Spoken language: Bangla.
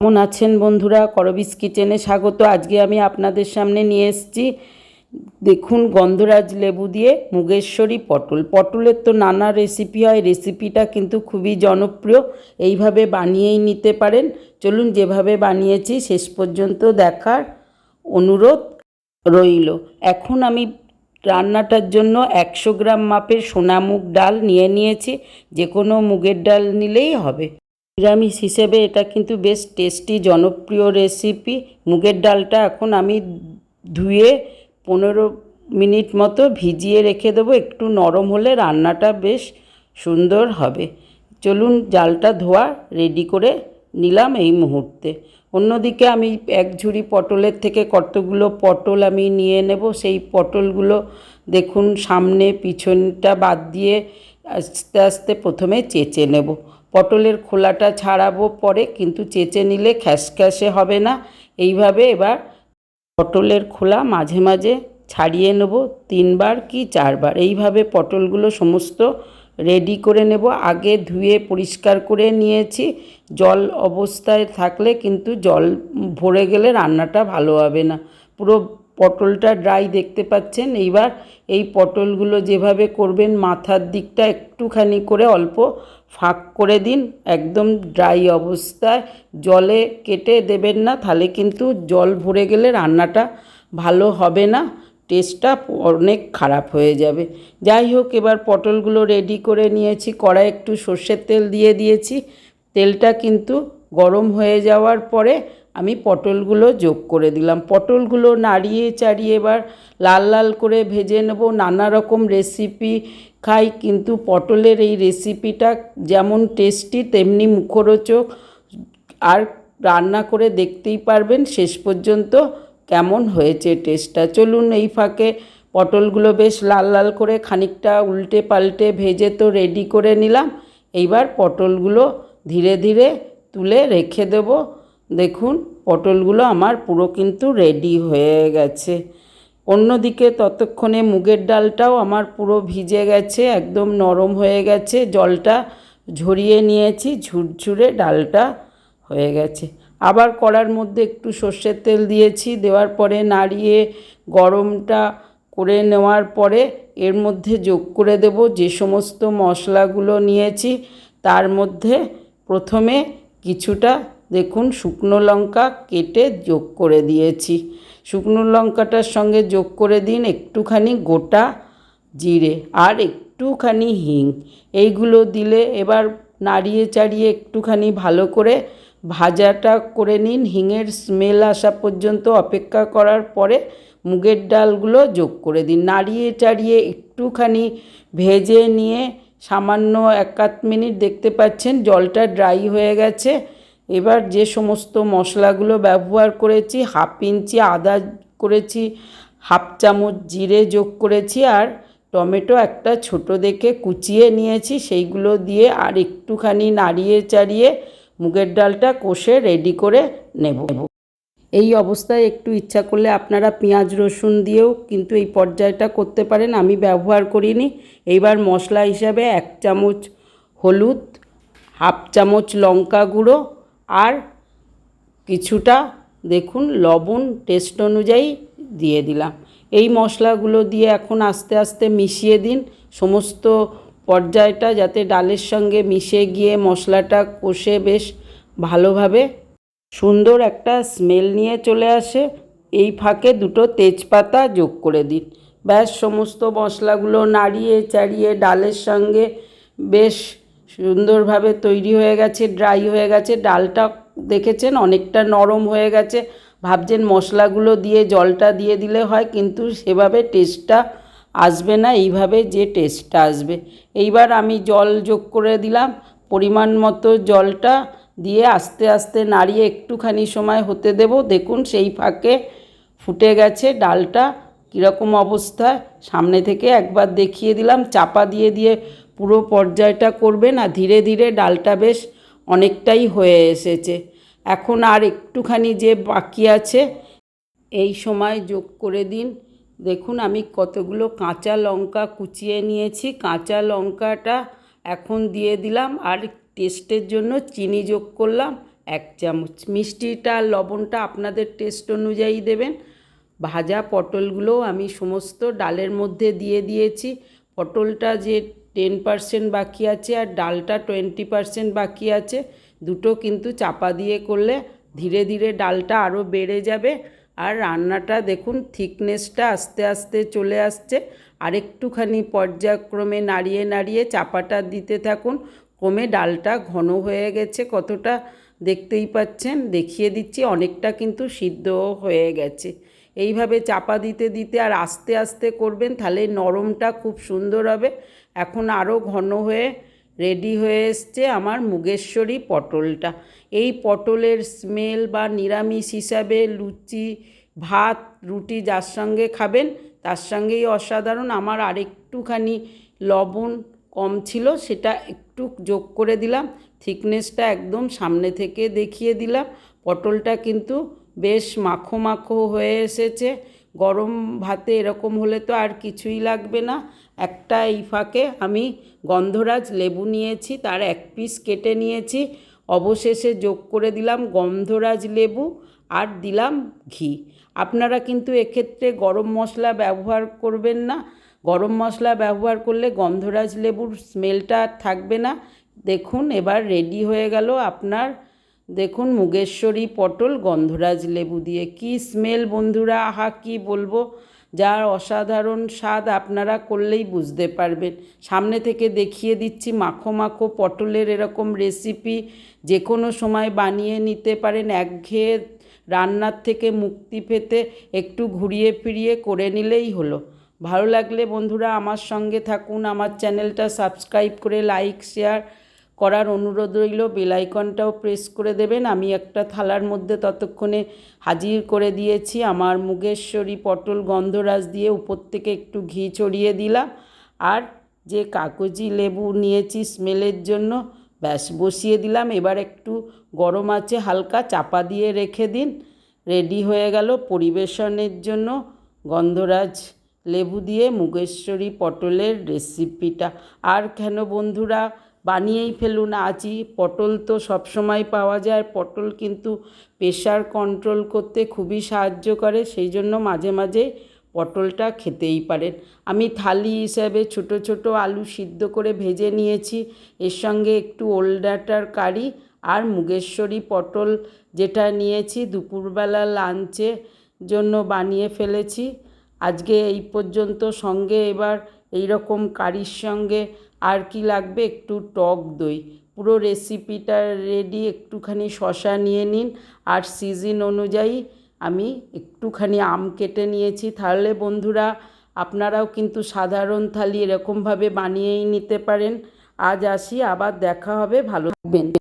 কেমন আছেন বন্ধুরা? করবিস কিচেনে স্বাগত। আজকে আমি আপনাদের সামনে নিয়ে এসেছি। দেখুন, গন্ধরাজ লেবু দিয়ে মুগেশ্বরী পটল। পটলের তো নানা রেসিপি হয় রেসিপিটা কিন্তু খুবই জনপ্রিয়। এইভাবে বানিয়েই নিতে পারেন। চলুন, যেভাবে বানিয়েছি, শেষ পর্যন্ত দেখার অনুরোধ রইল। এখন আমি রান্নাটার জন্য একশো গ্রাম মাপের সোনামুগ ডাল নিয়ে নিয়েছি। যে কোনো মুগের ডাল নিলেই হবে। নিরামিষ হিসেবে এটা কিন্তু বেশ টেস্টি জনপ্রিয় রেসিপি মুগের ডালটা এখন আমি ধুয়ে পনেরো মিনিট মতো ভিজিয়ে রেখে দেবো। একটু নরম হলে রান্নাটা বেশ সুন্দর হবে। চলুন জালটা ধোয়া রেডি করে নিলাম এই মুহূর্তে। অন্যদিকে আমি এক ঝুড়ি পটলের থেকে কতগুলো পটল আমি নিয়ে নেব। সেই পটলগুলো দেখুন সামনে পিছনটা বাদ দিয়ে আস্তে আস্তে প্রথমে চেঁচে নেব। পটলের খোলাটা ছাড়াবো পরে, কিন্তু চেঁচে নিলে খ্যাসখ্যাসে হবে না। এইভাবে এবার পটলের খোলা মাঝে মাঝে ছাড়িয়ে নেব তিনবার কি চারবার। এইভাবে পটলগুলো সমস্ত রেডি করে নেব। আগে ধুয়ে পরিষ্কার করে নিয়েছি। জল অবস্থায় থাকলে কিন্তু জল ভরে গেলে রান্নাটা ভালো হবে না। পুরো পটলটা ড্রাই দেখতে পাচ্ছেন। এইবার এই পটলগুলো যেভাবে করবেন, মাথার দিকটা একটুখানি করে অল্প ফাঁক করে দিন, একদম ড্রাই অবস্থায়। জলে কেটে দেবেন না, তাহলে কিন্তু জল ভরে গেলে রান্নাটা ভালো হবে না টেস্টটা অনেক খারাপ হয়ে যাবে। যাই হোক, এবার পটলগুলো রেডি করে নিয়েছি, কড়াই একটু সর্ষের তেল দিয়ে দিয়েছি। তেলটা কিন্তু গরম হয়ে যাওয়ার পরে আমি পটলগুলো যোগ করে দিলাম। পটলগুলো নাড়িয়ে চাড়িয়ে এবার লাল লাল করে ভেজে নেব। নানা রকম রেসিপি খাই, কিন্তু পটলের এই রেসিপিটা যেমন টেস্টি তেমনি মুখরোচক। আর রান্না করে দেখতেই পারবেন, শেষ পর্যন্ত কেমন হয়েছে টেস্টটা চলুন এই ফাঁকে পটলগুলো বেশ লাল লাল করে খানিকটা উল্টে পাল্টে ভেজে তো রেডি করে নিলাম। এইবার পটলগুলো ধীরে ধীরে তুলে রেখে দেব। দেখুন, পটলগুলো আমার পুরো কিন্তু রেডি হয়ে গেছে। অন্যদিকে ততক্ষণে মুগের ডালটাও আমার পুরো ভিজে গেছে, একদম নরম হয়ে গেছে। জলটা ঝরিয়ে নিয়েছি, ঝুরঝুরে ডালটা হয়ে গেছে। আবার কড়ার মধ্যে একটু সর্ষের তেল দিয়েছি, দেওয়ার পরে নাড়িয়ে গরমটা করে নেওয়ার পরে এর মধ্যে যোগ করে দেব যে সমস্ত মশলাগুলো নিয়েছি। তার মধ্যে প্রথমে কিছুটা, দেখুন, শুকনো লঙ্কা কেটে যোগ করে দিয়েছি। শুকনো লঙ্কাটার সঙ্গে যোগ করে দিন একটুখানি গোটা জিরে আর একটুখানি হিং। এইগুলো দিলে এবার নাড়িয়ে চাড়িয়ে একটুখানি ভালো করে ভাজাটা করে নিন। হিঙের স্মেল আসা পর্যন্ত অপেক্ষা করার পরে মুগের ডালগুলো যোগ করে দিন। নাড়িয়ে চাড়িয়ে একটুখানি ভেজে নিয়ে সামান্য এক আধ মিনিট দেখতে পাচ্ছেন, জলটা ড্রাই হয়ে গেছে। এবার যে সমস্ত মশলাগুলো ব্যবহার করেছি, হাফ ইঞ্চি আদা করেছি, হাফ চামচ জিরে যোগ করেছি আর টমেটো একটা ছোট দেখে কুচিয়ে নিয়েছি। সেইগুলো দিয়ে আর একটুখানি নাড়িয়ে চাড়িয়ে মুগের ডালটা কষে রেডি করে নেব। এই অবস্থায় একটু ইচ্ছা করলে আপনারা পেঁয়াজ, রসুন দিয়েও কিন্তু এই পর্যায়টা করতে পারেন। আমি ব্যবহার করিনি। এইবার মশলা হিসাবে এক চামচ হলুদ, হাফ চামচ লঙ্কা গুঁড়ো আর কিছুটা দেখুন লবণ টেস্ট অনুযায়ী দিয়ে দিলাম। এই মশলাগুলো দিয়ে এখন আস্তে আস্তে মিশিয়ে দিন। সমস্ত পর্যায়টা যাতে ডালের সঙ্গে মিশে গিয়ে মশলাটা কষে বেশ ভালোভাবে সুন্দর একটা স্মেল নিয়ে চলে আসে। এই ফাঁকে দুটো তেজপাতা যোগ করে দিন। ব্যাস, সমস্ত মশলাগুলো নাড়িয়ে চাড়িয়ে ডালের সঙ্গে বেশ সুন্দরভাবে তৈরি হয়ে গেছে ড্রাই হয়ে গেছে, ডালটা দেখেছেন অনেকটা নরম হয়ে গেছে। ভাবছেন মশলাগুলো দিয়ে, জলটা দিয়ে দিলে হয়, কিন্তু সেভাবে টেস্টটা আসবে না, এইভাবে যে টেস্টটা আসবে। এইবার আমি জল যোগ করে দিলাম, পরিমাণ মতো জলটা দিয়ে আস্তে আস্তে নাড়িয়ে একটুখানি সময় হতে দেব। দেখুন সেই ফাঁকে ফুটে গেছে ডালটা, কীরকম অবস্থায় সামনে থেকে একবার দেখিয়ে দিলাম, চাপা দিয়ে দিয়ে পুরো পর্যায়টা করবেন আর ধীরে ধীরে ডালটা বেশ অনেকটাই হয়ে এসেছে। এখন আর একটুখানি যে বাকি আছে, এই সময় যোগ করে দিন। দেখুন, আমি কতগুলো কাঁচা লঙ্কা কুচিয়ে নিয়েছি। কাঁচা লঙ্কাটা এখন দিয়ে দিলাম আর টেস্টের জন্য চিনি যোগ করলাম এক চামচ। মিষ্টিটা আর লবণটা আপনাদের টেস্ট অনুযায়ী দেবেন। ভাজা পটলগুলো আমি সমস্ত ডালের মধ্যে দিয়ে দিয়েছি। পটলটা যে টেন পার্সেন্ট বাকি আছে আর ডালটা টোয়েন্টি পার্সেন্ট বাকি আছে। দুটো কিন্তু চাপা দিয়ে করলে ধীরে ধীরে ডালটা আরও বেড়ে যাবে। আর রান্নাটা দেখুন, থিকনেসটা আস্তে আস্তে চলে আসছে। আর একটুখানি পর্যায়ক্রমে নাড়িয়ে নাড়িয়ে চাপাটা দিতে থাকুন। কমে ডালটা ঘন হয়ে গেছে, কতটা দেখতেই পাচ্ছেন? দেখিয়ে দিচ্ছি, অনেকটা কিন্তু সিদ্ধ হয়ে গেছে। এইভাবে চাপা দিতে দিতে আর আস্তে আস্তে করবেন, তাহলে নরমটা খুব সুন্দর হবে। এখন আরও ঘন হয়ে রেডি হয়ে এসছে আমার মুগেশ্বরী পটলটা। এই পটলের স্মেল বা নিরামিষ হিসাবে লুচি, ভাত, রুটি যার সঙ্গে খাবেন, তার সঙ্গেই অসাধারণ। আমার আরেকটুখানি লবণ কম ছিল, সেটা একটু যোগ করে দিলাম। থিকনেসটা একদম সামনে থেকে দেখিয়ে দিলাম। পটলটা কিন্তু বেশ মাখো মাখো হয়ে এসেছে। গরম ভাতে এরকম হলে তো আর কিছুই লাগবে না। একটা এই ফাঁকে আমি গন্ধরাজ লেবু নিয়েছি, তার এক পিস কেটে নিয়েছি। অবশেষে যোগ করে দিলাম গন্ধরাজ লেবু আর দিলাম ঘি। আপনারা কিন্তু এক্ষেত্রে গরম মশলা ব্যবহার করবেন না। গরম মশলা ব্যবহার করলে গন্ধরাজ লেবুর স্মেলটা থাকবে না। দেখুন, এবার রেডি হয়ে গেল আপনার দেখুন মুগেশ্বরী পটল, গন্ধরাজ লেবু দিয়ে কি স্মেল বন্ধুরা, আহা কি বলব? যার অসাধারণ স্বাদ আপনারা করলেই বুঝতে পারবেন। সামনে থেকে দেখিয়ে দিচ্ছি মাখো মাখো পটলের এরকম রেসিপি যে কোনো সময় বানিয়ে নিতে পারেন, একঘেয়ে রান্নার থেকে মুক্তি পেতে একটু ঘুরিয়ে ফিরিয়ে করে নিলেই হলো। ভালো লাগলে বন্ধুরা আমার সঙ্গে থাকুন, আমার চ্যানেলটা সাবস্ক্রাইব করে লাইক শেয়ার করার অনুরোধ রইল। বেলাইকনটাও প্রেস করে দেবেন। আমি একটা থালার মধ্যে ততক্ষণে হাজির করে দিয়েছি। আমার মুগেশ্বরী পটল গন্ধরাজ দিয়ে উপর থেকে একটু ঘি ছড়িয়ে দিলাম। আর যে কাগজি লেবু নিয়েছি স্মেলের জন্য, ব্যাস বসিয়ে দিলাম। এবার একটু গরম আছে, হালকা চাপা দিয়ে রেখে দিন। রেডি হয়ে গেল পরিবেশনের জন্য গন্ধরাজ লেবু দিয়ে মুগেশ্বরী পটলের রেসিপিটা আর কেন বন্ধুরা বানিয়েই ফেলুন। আজই পটল তো সবসময় পাওয়া যায়। পটল কিন্তু প্রেশার কন্ট্রোল করতে খুবই সাহায্য করে, সেই জন্য মাঝে মাঝে পটলটা খেতেই পারেন। আমি থালি হিসাবে ছোট ছোট আলু সিদ্ধ করে ভেজে নিয়েছি। এর সঙ্গে একটু ওলডাটার কারি আর মুগেশ্বরী পটল যেটা নিয়েছি দুপুরবেলা লাঞ্চে জন্য বানিয়ে ফেলেছি। আজকে এই পর্যন্ত সঙ্গে এবার এই রকম কারির সঙ্গে আর কি লাগবে? একটু টক দই। পুরো রেসিপিটা রেডি একটুখানি শশা নিয়ে নিন। আর সিজন অনুযায়ী আমি একটুখানি আম কেটে নিয়েছি। তাহলে বন্ধুরা, আপনারাও কিন্তু সাধারণ থালি এরকমভাবে বানিয়েই নিতে পারেন। আজ আসি, আবার দেখা হবে। ভালো থাকবেন।